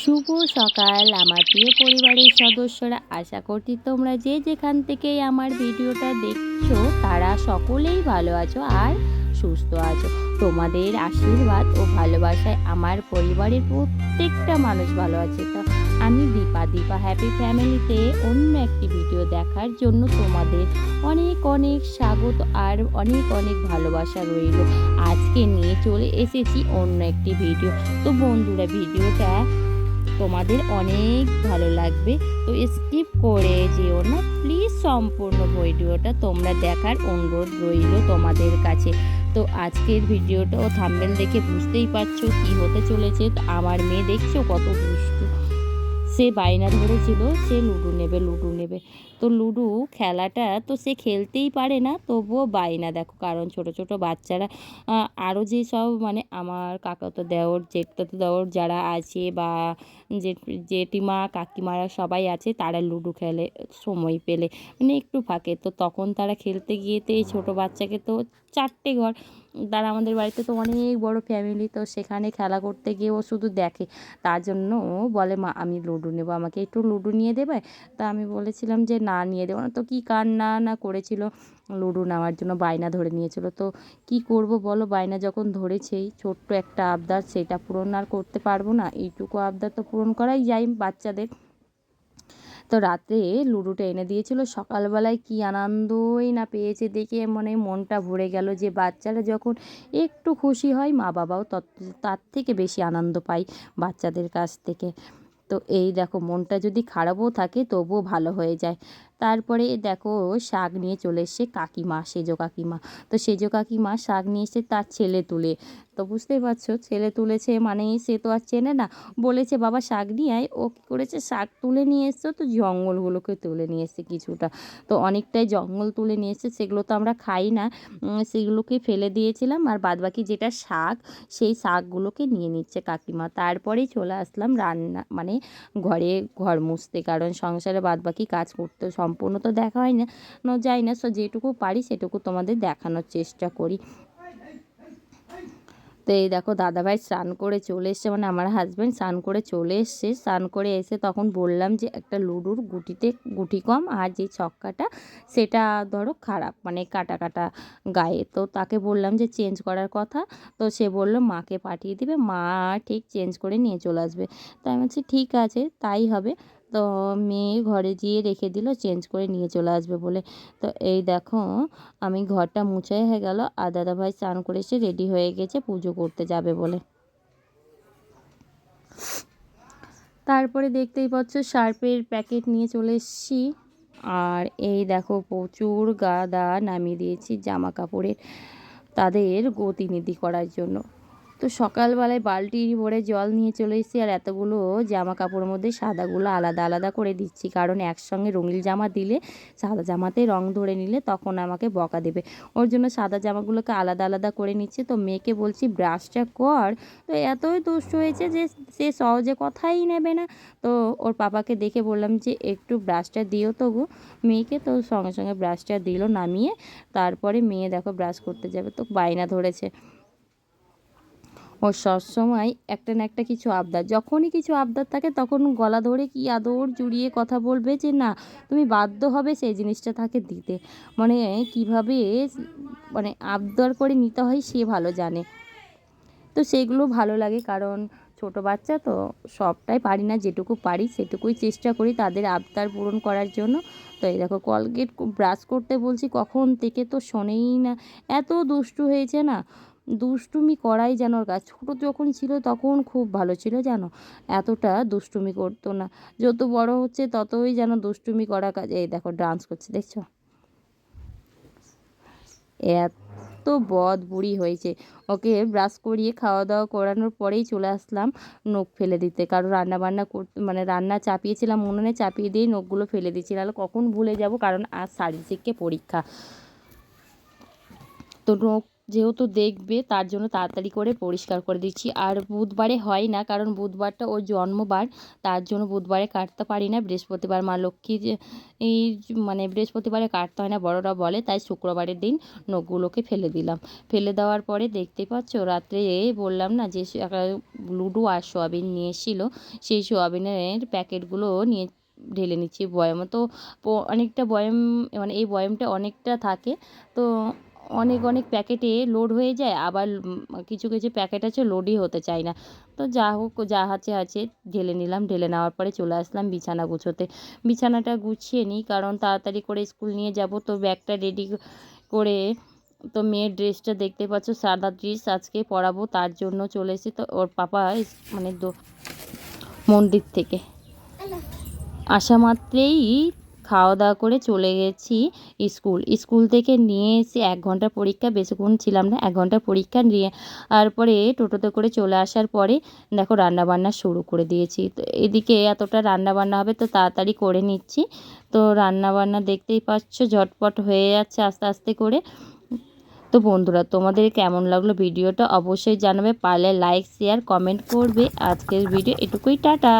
শুভ সকাল, আমার প্রিয় পরিবারের সদস্যরা। আশা করছি তোমরা যে যেখান থেকেই আমার ভিডিওটা দেখছ, তারা সকলেই ভালো আছো আর সুস্থ আছো। তোমাদের আশীর্বাদ ও ভালোবাসায় আমার পরিবারের প্রত্যেকটা মানুষ ভালো আছে। তো আমি দীপা দীপা হ্যাপি ফ্যামিলিতে অন্য একটি ভিডিও দেখার জন্য তোমাদের অনেক অনেক স্বাগত আর অনেক অনেক ভালোবাসা রইল। আজকে নিয়ে চলে এসেছি অন্য একটি ভিডিও। তো বন্ধুরা, ভিডিওটা তোমাদের অনেক ভালো লাগবে। তো স্কিপ করে যেও না। প্লিজ সম্পূর্ণ ভিডিওটা তোমরা দেখার অনুরোধ রইল তোমাদের কাছে। তো আজকের ভিডিওটা ও থাম্বেল দেখে বুঝতেই পারছ কি হতে চলেছে। তো আমার মেয়ে দেখছ কত দুষ্টু। সে বায়না ধরেছিল, সে লুডো নেবে লুডো নেবে। তো লুডো খেলাটা তো সে খেলতেই পারে না, তবুও বায়না দেখো, কারণ ছোট ছোট বাচ্চারা আরও যে সব মানে আমার কাকাতো দেওর, জেঠতো দেওর যারা আছে বা জেঠিমা, কাকিমারা সবাই আছে, তারা লুডো খেলে, সময় পেলে মানে একটু ফাঁকে। তো তখন তারা খেলতে গিয়ে তো এই ছোটো বাচ্চাকে তো চারটে ঘর, তারা আমাদের বাড়িতে তো অনেক বড় ফ্যামিলি তো সেখানে খেলা করতে গিয়ে ও শুধু দেখে। তার জন্য বলে, মা, আমি লুডো নেব, আমাকে একটু লুডো নিয়ে দেবে? তা আমি বলেছিলাম যে, না, নিয়ে দেবো না। তো কী কান্না না করেছিল? লুডো নেওয়ার জন্য বায়না ধরে নিয়েছিল। তো কি করব বলো? বায়না যখন ধরেছেই, ছোট্ট একটা আবদার, সেটা পূরণ আর করতে পারব না। এইটুকু আবদার তো পূরণ করাই যায় বাচ্চাদের। তো রাতে লুডোটা এনে দিয়েছিল। সকালবেলায় কি আনন্দই না পেয়েছে দেখে মানে মনটা ভরে গেল যে, বাচ্চারা যখন একটু খুশি হয় মা বাবাও তত তার থেকে বেশি আনন্দ পায় বাচ্চাদের কাছ থেকে। তো এই দেখো মনটা যদি খারাপও থাকে তবুও ভালো হয়ে যায়। তারপরে দেখো শাক নিয়ে চলে এসছে কাকিমা, সেজো কাকিমা। তো সেজো কাকিমা শাক নিয়ে এসে তার ছেলে তুলে। তো বুঝতেই পারছ, ছেলে তুলেছে মানে সে তো আর চেনে না। বলেছে, বাবা, শাক নিয়ে আয়। ও কী করেছে, শাক তুলে নিয়ে এসছো, তো জঙ্গলগুলোকে তুলে নিয়ে এসছে কিছুটা। তো অনেকটাই জঙ্গল তুলে নিয়ে এসছে, সেগুলো তো আমরা খাই না। সেগুলোকে ফেলে দিয়েছিলাম আর বাদবাকি যেটা শাক, সেই শাকগুলোকে নিয়ে নিচ্ছে কাকিমা। তারপরেই চলে আসলাম রান্না মানে ঘরে ঘর মুছতে, কারণ সংসারে বাদবাকি কাজ করতে সম্পূর্ণ তো দেখা হয় না যায় না, সো যেটুকু পারি সেটুকু তোমাদের দেখানোর চেষ্টা করি। তো এই দেখো, দাদাভাই স্নান করে চলে এসছে মানে আমার হাজব্যান্ড স্নান করে চলে এসছে। স্নান করে এসে তখন বললাম যে, একটা লুডুর গুটিতে গুটি কম আর যে ছক্কাটা, সেটা ধরো খারাপ মানে কাটা কাটা গায়ে। তো তাকে বললাম যে, চেঞ্জ করার কথা। তো সে বলল, মাকে পাঠিয়ে দিবে, মা ঠিক চেঞ্জ করে নিয়ে চলে আসবে। তো আমি বলছি, ঠিক আছে, তাই হবে। তো মেয়ে ঘরে গিয়ে রেখে দিল চেঞ্জ করে নিয়ে চলে আসবে বলে। তো এই দেখো, আমি ঘরটা মুছাই হয়ে গেল, আর দাদাভাই স্নান করে এসে রেডি হয়ে গেছে, পুজো করতে যাবে বলে। তারপরে দেখতেই পাচ্ছ শার্পের প্যাকেট নিয়ে চলে এসেছি। আর এই দেখো, প্রচুর গাদা নামিয়ে দিয়েছি জামা কাপড়ের তাদের গতিনিধি করার জন্য। তো সকালবেলায় বালতি ভরে জল নিয়ে চলে এসেছি আর এতগুলো জামা কাপড়ের মধ্যে সাদাগুলো আলাদা আলাদা করে দিচ্ছি। কারণ একসঙ্গে রঙিল জামা দিলে, সাদা জামাতে রং ধরে নিলে তখন আমাকে বকা দেবে। ওর জন্য সাদা জামাগুলোকে আলাদা আলাদা করে নিচ্ছে। তো মেয়েকে বলছি, ব্রাশটা কর। তো এতই দুষ্ট হয়েছে যে সে সহজে কথাই নেবে না। তো ওর পাপাকে দেখে বললাম যে, একটু ব্রাশটা দিও তবু মেয়েকে তো সঙ্গে সঙ্গে ব্রাশটা দিল, নামিয়ে তারপরে মেয়ে দেখো ব্রাশ করতে যাবে। তো বায়না ধরেছে। ও সবসময় একটা না একটা কিছু আবদার। যখনই কিছু আবদার থাকে, তখন গলা ধরে কি আদর জুড়িয়ে কথা বলবে যে, না, তুমি বাধ্য হবে সেই জিনিসটা তাকে দিতে। মানে কীভাবে মানে আবদার করে নিতে হয় সে ভালো জানে। তো সেগুলো ভালো লাগে কারণ ছোট বাচ্চা তো সবটাই পারি না, যেটুকু পারি সেটুকুই চেষ্টা করি তাদের আবদার পূরণ করার জন্য। তো এই দেখো, কলগেট ব্রাশ করতে বলছি, কখন থেকে তো শোনেই না। এত দুষ্টু হয়েছে না। দুষ্টুমি করাই যেন ওর কাজ। ছোটো যখন ছিল তখন খুব ভালো ছিল জানো? এতটা দুষ্টুমি করতো না। যত বড় হচ্ছে ততই যেন দুষ্টুমি করা কাজ। এই দেখো ডান্স করছে, দেখছ? এত বদ বুড়ি হয়েছে। ওকে ব্রাশ করিয়ে খাওয়া দাওয়া করানোর পরেই চলে আসলাম নখ ফেলে দিতে। কারণ রান্না বান্না করতে মানে রান্না চাপিয়েছিলাম উনুনে চাপিয়ে দিয়ে নখগুলো ফেলে দিচ্ছি নাহলে কখন ভুলে যাব? কারণ আজ শারীরিককে পরীক্ষা। তো নখ যেহেতু দেখবে, তার জন্য তাড়াতাড়ি করে পরিষ্কার করে দিচ্ছি। আর বুধবারে হয় না, কারণ বুধবারটা ওর জন্মবার, তার জন্য বুধবারে কাটতে পারি না। বৃহস্পতিবার মা লক্ষ্মীর এই মানে বৃহস্পতিবারে কাটতে হয় না, বড়রা বলে, তাই শুক্রবারের দিন নখগুলোকে ফেলে দিলাম। ফেলে দেওয়ার পরে দেখতে পাচ্ছ, রাত্রে বললাম না যে লুডো আর সোয়াবিন নিয়ে এসেছিল। সেই সোয়াবিনের প্যাকেটগুলো নিয়ে ঢেলে নিচ্ছি বয়ামে। তো অনেকটা বয়াম মানে এই বয়ামটা অনেকটা থাকে। তো অনেক অনেক প্যাকেটে লোড হয়ে যায় আবার কিছু কিছু প্যাকেট আছে লোডই হতে চায় না। তো যা হোক যা আছে আছে ঢেলে নিলাম ঢেলে নেওয়ার পরে চলে আসলাম বিছানা গুছোতে। বিছানাটা গুছিয়ে নিই কারণ তাড়াতাড়ি করে স্কুল নিয়ে যাব তো ব্যাগটা রেডি করে তো মেয়ের ড্রেসটা দেখতে পাচ্ছ সাদা ড্রেস আজকে পরাবো তার জন্য চলে এসেছি তো ওর পাপা মানে মন্দির থেকে। আসা মাত্রেই খাওয়া দাওয়া করে চলে গেছি স্কুল। স্কুল থেকে নিয়ে এসে এক ঘণ্টার পরীক্ষা, বেশিক্ষণ ছিলাম না, এক ঘণ্টা পরীক্ষা নিয়ে তারপরে টোটোতে করে চলে আসার পরে দেখো রান্নাবান্না শুরু করে দিয়েছি। তো এদিকে এতটা রান্নাবান্না হবে তো তাড়াতাড়ি করে নিচ্ছি। তো রান্নাবান্না দেখতেই পাচ্ছ ঝটপট হয়ে যাচ্ছে আস্তে আস্তে করে। তো বন্ধুরা, তোমাদের কেমন লাগল ভিডিওটা অবশ্যই জানাবে। পারলে লাইক, শেয়ার, কমেন্ট করবে। আজকের ভিডিও এটুকুই, টাটা।